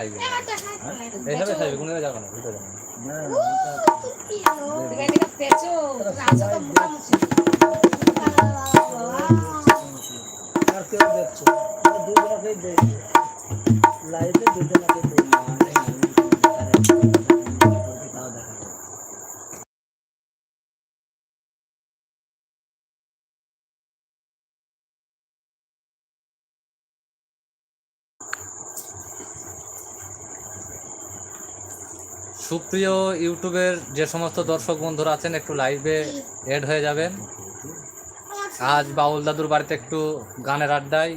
এইভাবে খাইবে কোনো জায়গা যাবে না ভিতরে যাবে না সুপ্রিয় ইউটিউবের যে সমস্ত দর্শক বন্ধুরা আছেন, একটু লাইভে অ্যাড হয়ে যাবেন। আজ বাউল দাদুর বাড়িতে একটু গানের আড্ডায়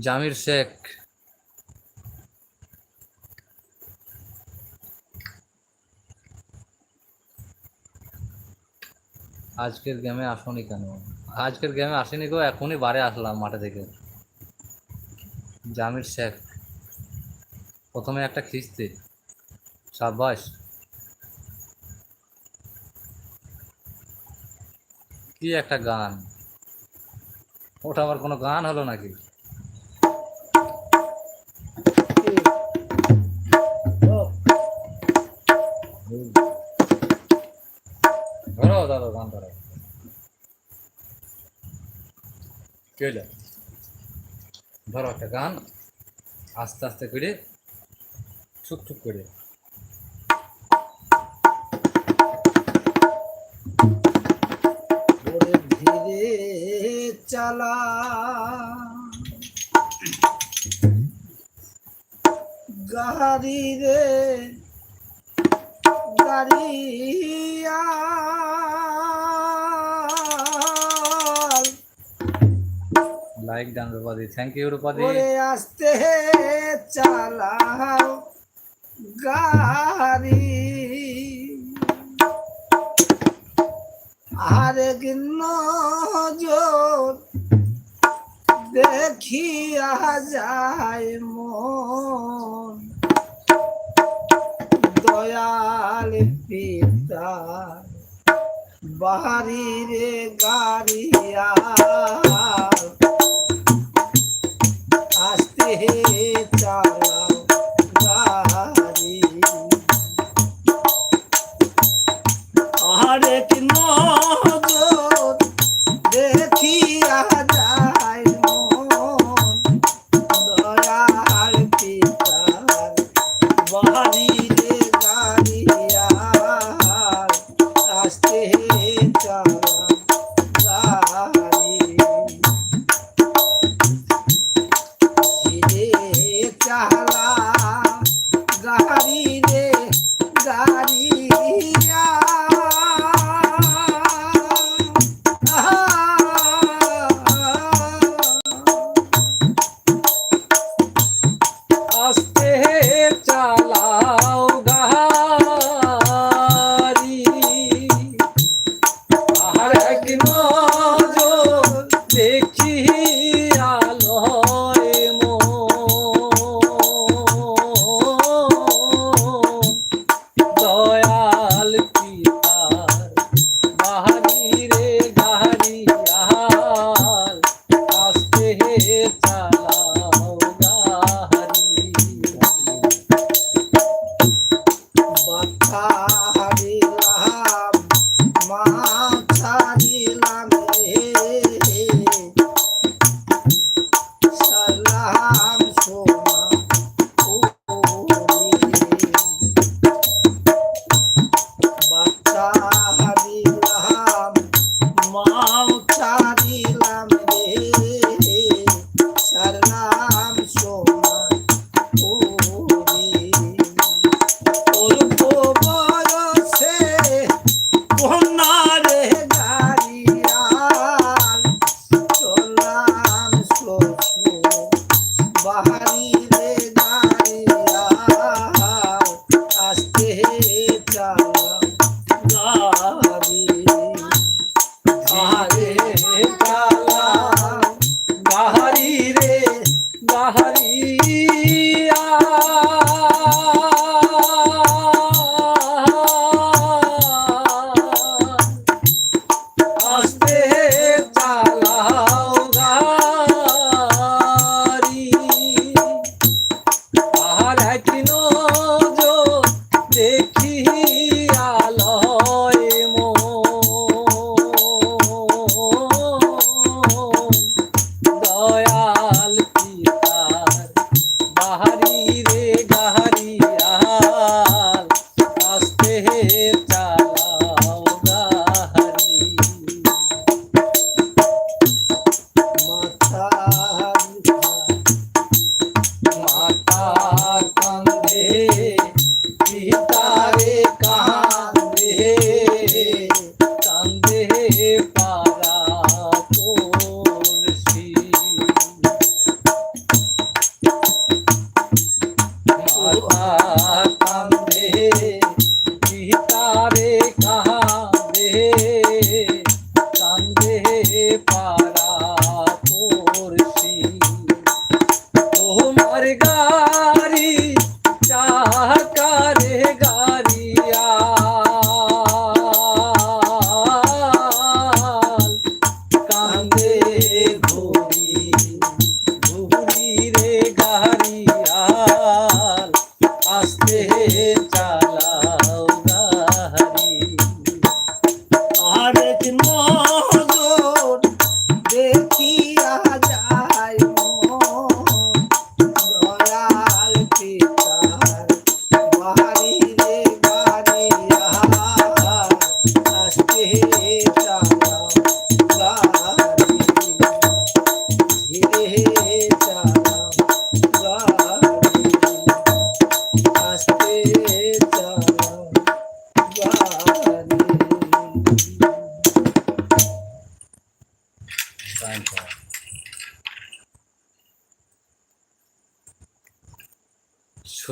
জামির শেখ। আজকের গেমে আসনি কেন? আজকের গেমে আসেনি গো, এখনই বারে আসলাম মাঠে থেকে। জামির শেখ। প্রথমে একটা খিস্তি। সাব্বাস। কি একটা গান? ওটা আবার কোনো গান হলো নাকি? হইল? ধরো একটা গান, আস্তে আস্তে করে ছুক ছুক করে ধীরে চালা গাড়ি রে গাড়িয়া লাইক ডান রূপাদি থ্যাংক ইউ রূপাদি আস্তে চালাও গাড়ি। আরেক নজর দেখিয়া যায় মন। দয়াল পিতা বাড়ি রে গাড়িয়া আস্তে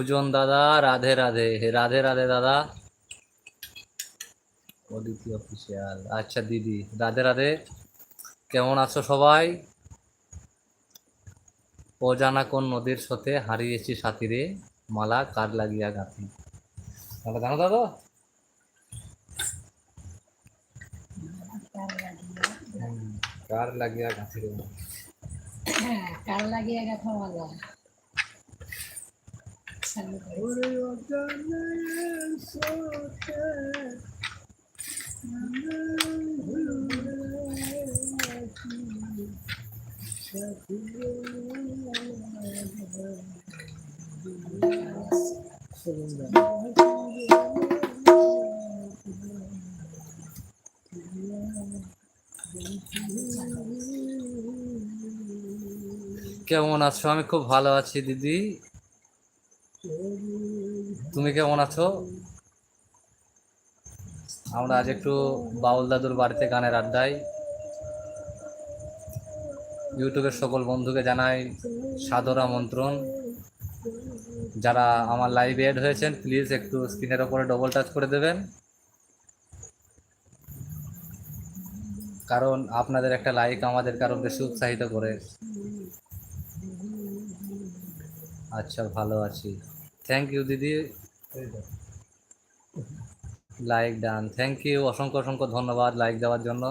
সুজন দাদা, রাধে রাধে। রাধে রাধে দাদা। অদিতি অফিসিয়াল আচ্ছা দিদি, রাধে রাধে। কেমন আছো সবাই? অজানা কোন নদীর সাথে হারিয়েছি সাথীরে। মালা, কার লাগিয়া গাঁথি? তাহলে জানো দাদা? কার লাগিয়া গাঁথি রে? কাল লাগিয়ে গেছে মজা কেমন আছো? আমি খুব ভালো আছি দিদি। তুমি কেমন আছো? আমরা আজ একটু বাউল দাদুর বাড়িতে গানের আড্ডায় ইউটিউবের সকল বন্ধুকে জানাই সাদর আমন্ত্রণ। যারা আমার লাইভে এড হয়েছেন প্লিজ একটু স্ক্রিনের ওপরে ডবল টাচ করে দেবেন। কারণ আপনাদের একটা লাইক আমাদেরকে আরও বেশি উৎসাহিত করে। আচ্ছা ভালো আছি। থ্যাংক ইউ দিদি। লাইক ডান থ্যাংক ইউ অসংখ্য অসংখ্য ধন্যবাদ লাইক দেওয়ার জন্য।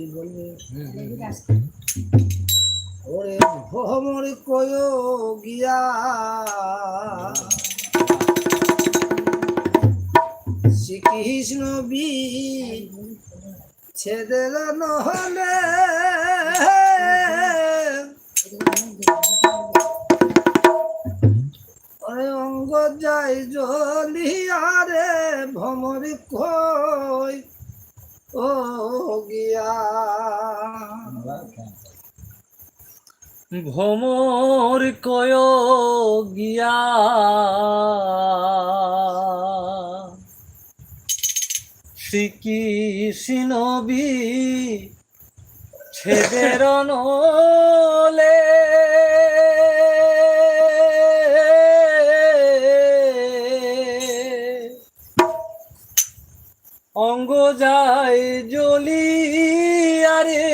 কি বলবে। ওরে ভ্রমর কয় গিয়া শ্রীকৃষ্ণ বি ছেদের নহলে অঙ্গ যাই জলিয়া রে ভ্রমর हो गया ভ্রমর কয় গিয়া। সিকি সিনবি ছেদের নলে যায় জলি আরে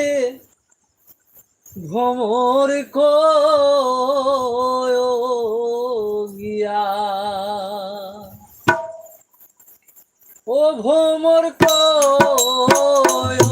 ভ্রমর গিয়া ও ভ্রমর কয়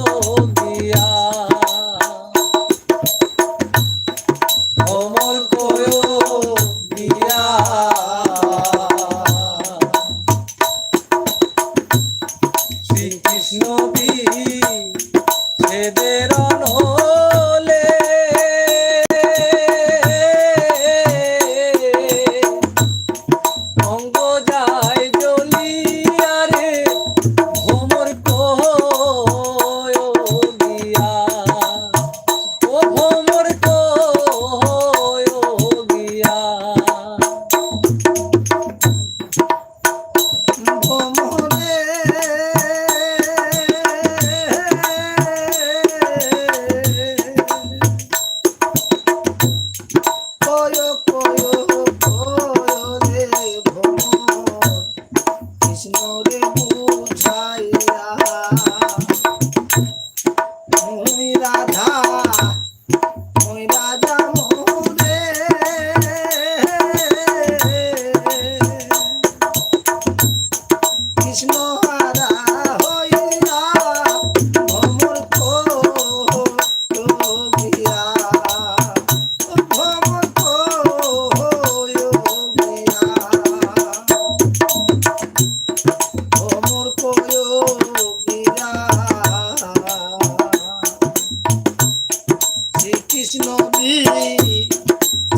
নবী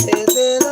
সেদের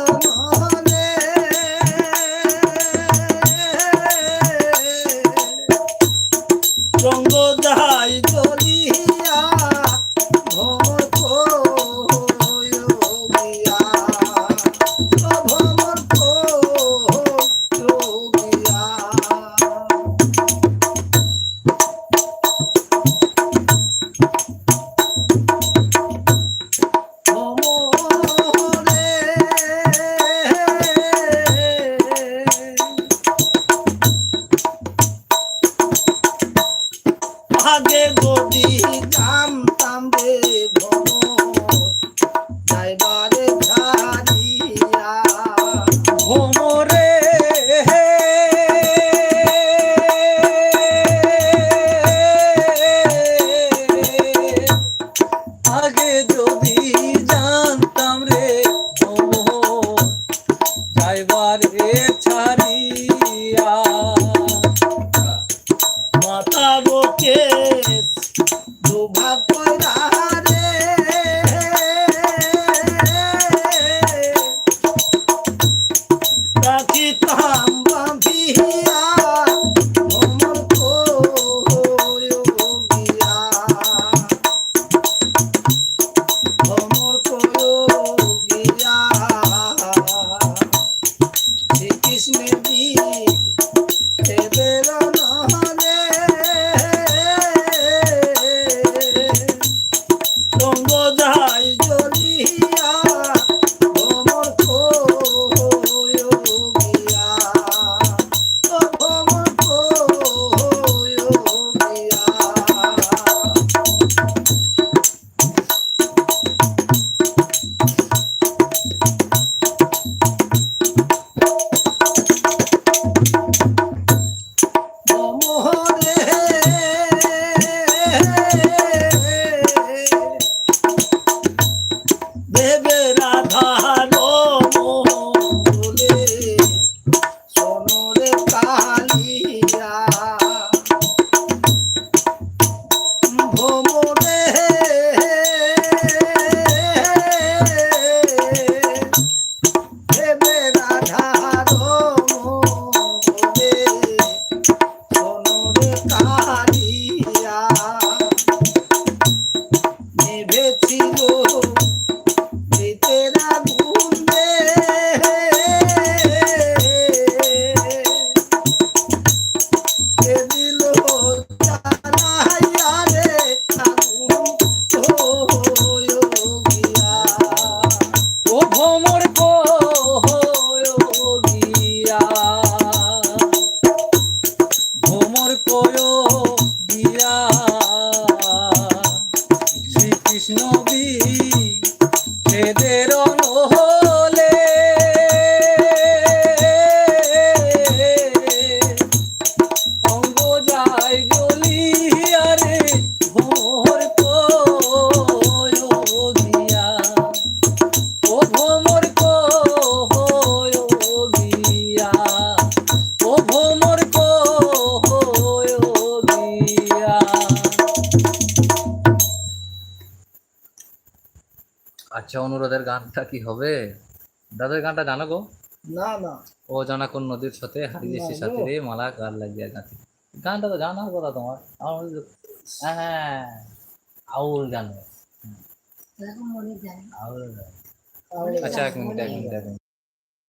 আচ্ছা অনুরোধের গানটা কি হবে? দাদার গানটা জানো গো? না না। ও জানা কোন নদীর সাথে হারিয়েছি সাথে রে মালা কার লাগিয়া গাঁথি। গানটা তো জানার কথা তোমার। আমার হ্যাঁ আউল গান। এরকম মনে যায়। আউল গান। আচ্ছা এক মিনিট এক মিনিট এক মিনিট।